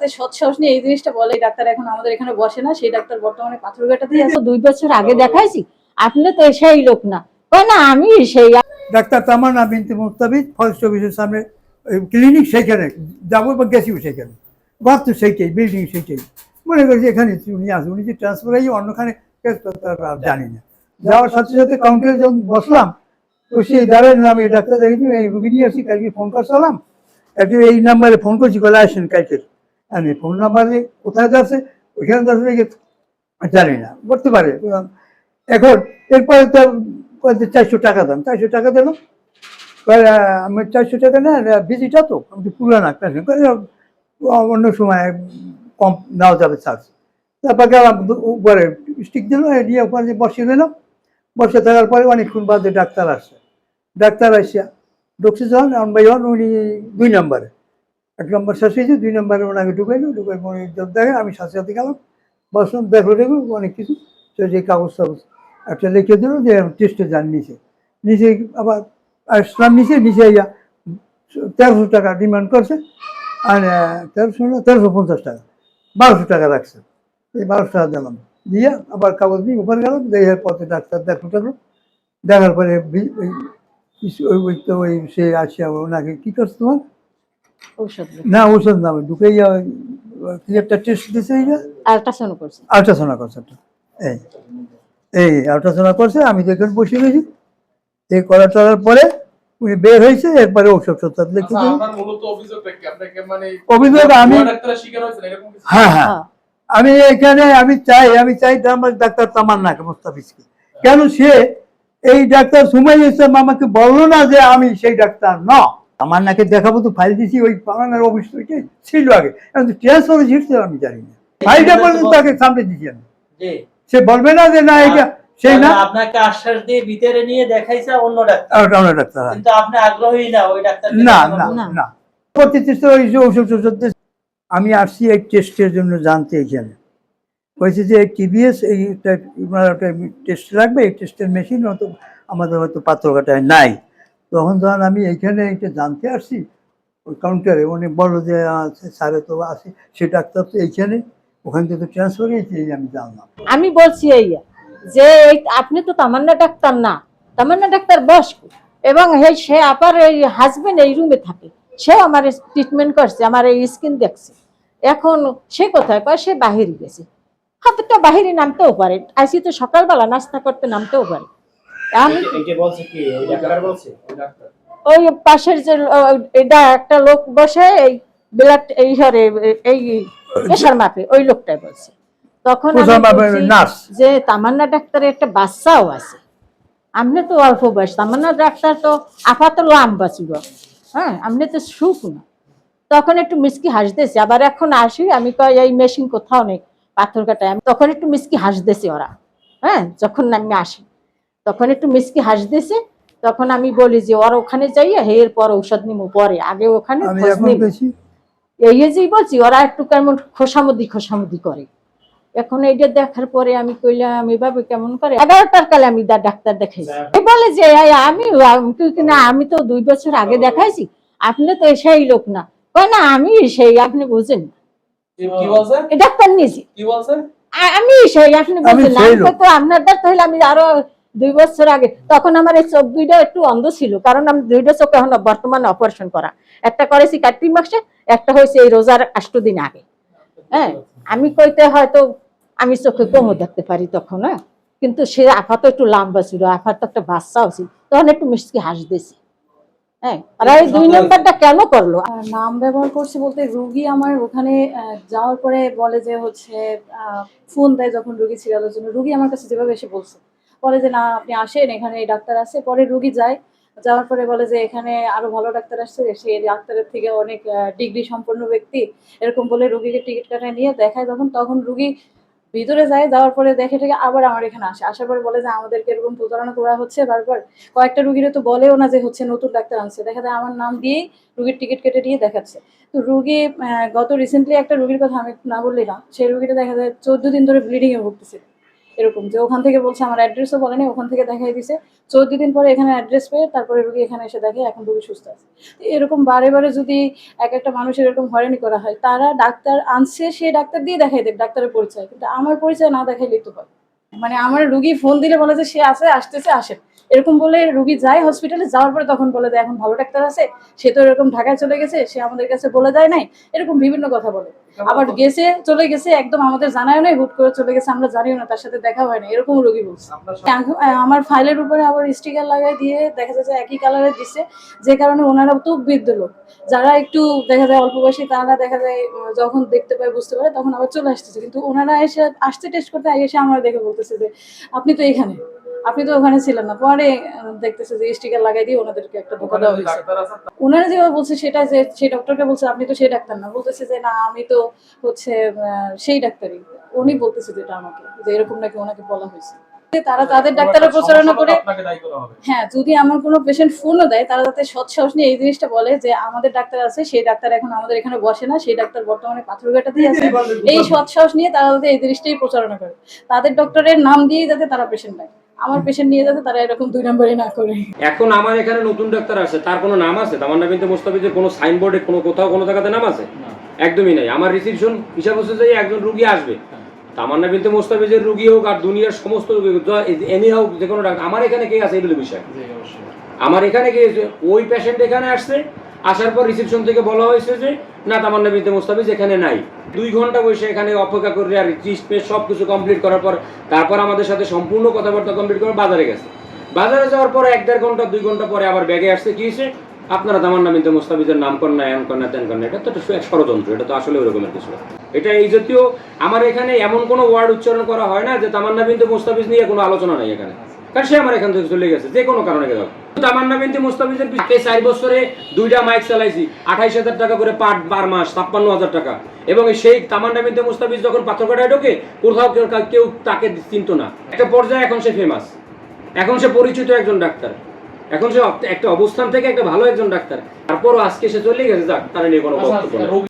যাতে সৎসাহস নিয়ে এই জিনিসটা বলে এই ডাক্তার এখন আমাদের এখানে বসে না সেই ডাক্তার বর্তমানে পাথরঘাটাতেই আছে। দুই বছর আগে দেখাইছি আপনি তো সেই লোক না। না আমি সেই ডাক্তার তামান্না বিনতে মুস্তাবিদ ফরেস্ট অফিসের সামনে ক্লিনিক সেইখানে যাব বা গেছিও সেইখানে। ঘর তো সেইটাই বিল্ডিং সেইটাই। মনে করছি এখানে উনি আসে উনি যে ট্রান্সফার হয়ে অন্যখানে জানি না। যাওয়ার সাথে সাথে কাউন্টারে যখন বসলাম তো সেই দাঁড়ায় আমি ডাক্তার দেখেছি এই রুগী নিয়ে আসি কালকে ফোন করছিলাম একটু এই নাম্বারে ফোন করছি কলে আসেন কালকে আমি ফোন নাম্বারে কোথায় যাচ্ছে, ওইখানে যাচ্ছে জানি না, করতে পারে। এখন এরপরে তো চারশো টাকা দেন চারশো টাকা দিল। আমি চারশো টাকা না ভিজিটা তো, আমি তো পুরানা অন্য সময় কম নাও যাবে চার্জ। তারপর গেলাম উপরে স্টিক দিল দিয়ে ওখানে বসিয়ে দিলাম বসে থাকার পরে অনেকক্ষণ বাদে ডাক্তার আসছে। ডাক্তার আসিয়া যখন আমার ভাই হন উনি দুই নম্বরে। এক নম্বর শেষ হয়েছে দুই নম্বরে ওনাকে ঢুকাইলো, ঢুকাই উনি যখন দেখে, আমি সাথে সাথে গেলাম। বসলাম দেখল দেখো, অনেক কিছু। তো যে কাগজ টাগজ একটা লিখে দিল যে টেস্টে যান নিচে। নিচে আবার আসলাম নিচে নিচে ইয়া তেরোশো টাকা ডিমান্ড করছে, আর তেরোশো না, তেরোশো পঞ্চাশ টাকা, বারোশো টাকা রাখছে। এই বারোশো টাকা দিলাম। দিয়ে আবার কাগজ দিয়ে উপরে গেলাম দেখার পথে ডাক্তার দেখো দেখল দেখার পরে ওই সে আসিয়া ওনাকে কী করছে তোমার? ঔষধ না ওষুধ নামে ঢুকে কি একটা টেস্ট দিছে আল্ট্রাসাউন্ড করছে। এই এই করছে আমি তো এখানে বসে রয়েছি। এই করা চলার পরে উনি বের হয়েছে এরপরে ওষুধ সত্তর লিখে আচ্ছা, কি আপনাকে মানে অভিযোগ আমি হ্যাঁ হ্যাঁ। হ্যাঁ। আমি এখানে আমি চাই আমি চাই আমার ডাক্তার তামান্নাকে মোস্তাফিজকে। কেন সে এই ডাক্তার সুমাই ইসলাম আমাকে বলল না যে আমি সেই ডাক্তার ন তামান্নাকে দেখাবো তো ফাইল দিছি ওই পালানোর অফিস থেকে ছিল আগে। এখন ট্রান্সফার হিটছে আমি জানি না। ফাইলটা পর্যন্ত তাকে সামনে দিছি আমি। সে বলবে না যে না এটা সেই না আপনাকে আশ্বাস দিয়ে ভিতরে নিয়ে দেখাইছে অন্য ডাক্তার। অন্য ডাক্তার কিন্তু আপনি আগ্রহী না ওই ডাক্তার না না না। প্রতি ওই যে ওষুধ আমি আসছি এই টেস্টের জন্য জানতে এখানে। বলছে যে টিবিএস এই টেস্ট লাগবে এই টেস্টের মেশিন হয়তো আমাদের হয়তো পাত্রঘাটায় নাই। তখন যখন আমি এইখানে এটা জানতে আসছি, ওই কাউন্টারে উনি বলল যে স্যারে তো আছে, সে ডাক্তার তো এইখানে, ওখান থেকে তো ট্রান্সফার হয়েছে আমি জানলাম। আমি বলছি এই যে আপনি তো তামান্না ডাক্তার না, তামান্না ডাক্তার বয়স্ক এবং সে আবার এই হাজবেন্ড এই রুমে থাকে, সে আমার ট্রিটমেন্ট করছে, আমার এই স্কিন দেখছে। এখন সে কোথায় কয়, সে বাহিরে গেছে। হাতটা বাহিরে নামতেও পারে, আইসি তো সকালবেলা নাস্তা করতে নামতেও পারে। ওই পাশের যে এটা একটা লোক বসে এই ব্লাড এই হরে এই প্রেশার মাপে ওই লোকটাই বলছে। তখন যে তামান্না ডাক্তারের একটা বাচ্চাও আছে। আপনি তো অল্প বয়স তামান্না ডাক্তার তো আপাতত লম্বা ছিল। হ্যাঁ আপনি তো সুখ না। তখন একটু মিসকি হাসতেছে। আবার এখন আসি আমি কই এই মেশিন কোথাও নেই পাথর কাটায়। আমি তখন একটু মিসকি হাসতেছি ওরা। হ্যাঁ যখন আমি আসি। তখন একটু মিসকি হাসতেছে তখন আমি বলি যে ওর ওখানে যাইয়া হে এরপর ঔষধ নিবো পরে। আগে ওখানে এই যেই বলছি ওরা একটু কেমন খোসামদি খোসামদি করে। এখন এইটা দেখার পরে আমি কইলাম এভাবে কেমন করে? এগারোটার কালে আমি ডাক্তার দেখাইছি। বলে যে আমি না আমি তো দুই বছর আগে দেখাইছি আপনি তো সেই লোক না। কয় না আমি সেই আপনি বুঝেন ডাক্তার আ- আমি সেই আপনি বুঝেন আমি তো আপনার তাহলে আমি আরও দুই বছর আগে, তখন আমার এই চোখ দুইটা একটু অন্ধ ছিল, কারণ আমি দুইটা চোখ এখন বর্তমানে অপারেশন করা। একটা করেছি কার্তিক মাসে, একটা হয়েছে এই রোজার আষ্ট দিন আগে। হ্যাঁ আমি কইতে হয়তো আমি চোখে কমও দেখতে পারি তখন হ্যাঁ। কিন্তু সে আপাতত একটু লম্বা ছিল আপাতত একটা বাচ্চাও ছিল, তখন একটু মিষ্টি হাস দিয়েছি। হ্যাঁ আর এই দুই নম্বরটা কেন করল? নাম ব্যবহার করছে বলতে রুগী আমার ওখানে যাওয়ার পরে বলে যে হচ্ছে ফোন দেয় যখন রুগী সিরিয়ালের জন্য। রুগী আমার কাছে যেভাবে এসে বলছে। বলে যে, না, আপনি আসেন, এখানে এই ডাক্তার আছে। পরে রুগী যায়, যাওয়ার পরে বলে যে, এখানে আরও ভালো ডাক্তার আসছে সেই ডাক্তারের থেকে অনেক ডিগ্রি সম্পন্ন ব্যক্তি। এরকম বলে রুগীকে টিকিট কাটায় নিয়ে দেখায় যখন তখন রুগী ভিতরে যায়, যাওয়ার পরে দেখে থেকে আবার আমার এখানে আসে। আসার পরে বলে যে, আমাদেরকে এরকম প্রতারণা করা হচ্ছে বারবার। কয়েকটা রুগীরা তো বলেও না যে, হচ্ছে নতুন ডাক্তার আনছে। দেখা যায় আমার নাম দিয়েই রুগীর টিকিট কেটে দিয়ে দেখাচ্ছে। তো রুগী গত রিসেন্টলি একটা রুগীর কথা আমি না বললি না সেই রুগীটা দেখা যায় চোদ্দ দিন ধরে ব্লিডিং এ ভুগতেছে। এরকম যে ওখান থেকে বলছে আমার অ্যাড্রেসও বলেনি, ওখান থেকে দেখাই দিছে। চৌদ্দ দিন পরে এখানে অ্যাড্রেস পেয়ে তারপরে রুগী এখানে এসে দেখে এখন রুগী সুস্থ আছে। এরকম বারে বারে যদি এক একটা মানুষের এরকম হয়রানি করা হয়, তারা ডাক্তার আনছে, সে ডাক্তার দিয়ে দেখাই দেবে, ডাক্তারের পরিচয়। কিন্তু আমার পরিচয় না দেখাইলেই তো হয়। মানে আমার রুগী ফোন দিলে বলে যে সে আছে আসতেছে আসে। এরকম বলে রুগী যায় হসপিটালে যাওয়ার পরে তখন বলে দেয় এখন ভালো ডাক্তার আছে সে তো এরকম ঢাকায় চলে গেছে সে আমাদের কাছে বলে দেয় নাই। এরকম বিভিন্ন কথা বলে। আবার গেছে চলে গেছে একদম আমাদের জানায় নাই হুট করে চলে গেছে আমরা জানিও না তার সাথে দেখা হয় না এরকম রোগী বলছে। আমার ফাইলের উপরে আবার স্টিকার লাগাই দিয়ে দেখা যাচ্ছে একই কালারের দিচ্ছে যে কারণে ওনারা তো বৃদ্ধ লোক। যারা একটু দেখা যায় অল্প বয়সী তারা দেখা যায় যখন দেখতে পায় বুঝতে পারে তখন আবার চলে আসতেছে। কিন্তু ওনারা এসে আসতে টেস্ট করতে এসে আমার দেখে বলতেছে যে আপনি তো এখানে। আপনি তো ওখানে ছিলেন না। পরে দেখতেছে যে স্টিকার লাগাই দিয়ে ওনাদেরকে একটা ধোকা দেওয়া হয়েছে। ওনারা যেভাবে বলছে সেটা যে সেই ডক্টরকে বলছে আপনি তো সেই ডাক্তার না। বলতেছে যে না আমি তো হচ্ছে সেই ডাক্তারই। উনি বলতেছে যেটা আমাকে যে এরকম নাকি ওনাকে বলা হয়েছে। তারা তাদের ডাক্তারের প্রচারণা করে আপনাকে দায়ী করা হবে। হ্যাঁ যদি আমার কোনো পেশেন্ট ফোনও দেয় তারা সাহস নিয়ে এই জিনিসটা বলে যে আমাদের ডাক্তার আছে সেই ডাক্তার এখন আমাদের এখানে বসে না সেই ডাক্তার বর্তমানে পাথরঘাটাতেই আছে। এই সৎ সাহস নিয়ে তারা এই জিনিসটাই প্রচারণা করে। তাদের ডক্টরের নাম দিয়েই যাতে তারা পেশেন্ট নেয় আমার পেশেন্ট নিয়ে যাতে তারা এরকম দুই নম্বরই না করে। এখন আমার এখানে নতুন ডাক্তার আছে তার কোনো নাম আছে? তামান্না বিনতে মোস্তাফিজের কোনো সাইনবোর্ডে কোনো কোথাও কোনো জায়গাতে নাম আছে? একদমই নাই। আমার রিসিপশন হিসাব হচ্ছে যে একজন রুগী আসবে। তামান্না বিনতে মোস্তাফিজের রুগী হোক আর দুনিয়ার সমস্ত রুগী এনি হোক যে কোনো ডাক্তার। আমার এখানে কে আছে এগুলো বিষয়? আমার এখানে কে আছে? ওই পেশেন্ট এখানে আসছে আসার পর রিসেপশন থেকে বলা হয়েছে যে না তামান্না বিনতে মোস্তাফিজ এখানে নাই। দুই ঘণ্টা বসে এখানে অপেক্ষা করে আর পেস্ট সব কিছু কমপ্লিট করার পর তারপর আমাদের সাথে সম্পূর্ণ কথাবার্তা কমপ্লিট করে বাজারে গেছে। বাজারে যাওয়ার পরে এক দেড় ঘণ্টা দুই ঘণ্টা পরে আবার ব্যাগে আসছে কি হয়েছে? আপনারা তামান্না বিনতে মোস্তাফিজের নাম কর না এন কর না তেন না এটা তো এক ষড়যন্ত্র, এটা তো আসলে ওরকমের কিছু এটা এই জাতীয়, আমার এখানে এমন কোনো ওয়ার্ড উচ্চারণ করা হয় না যে তামান্না বিনতে মোস্তাফিজ নিয়ে কোনো আলোচনা নাই এখানে। কারণ সে আমার এখান থেকে চলে গেছে, যে কোনো কারণে গেল তামান্না চার বছরে দুইটা মাইক চালাইছি, আঠাইশ হাজার টাকা করে পার বার মাস, ছাপ্পান্ন হাজার টাকা। এবং সেই তামান্না বিনতে মুস্তাফিজ যখন পাথরঘাটায় ঢোকে, কোথাও কেউ কেউ তাকে চিনতো না। একটা পর্যায়ে এখন সে ফেমাস এখন সে পরিচিত একজন ডাক্তার। এখন সে একটা অবস্থান থেকে একটা ভালো একজন ডাক্তার। তারপরও আজকে সে চলে গেছে যাক তারা নিয়ে কোনো আচ্ছা, বক্তব্য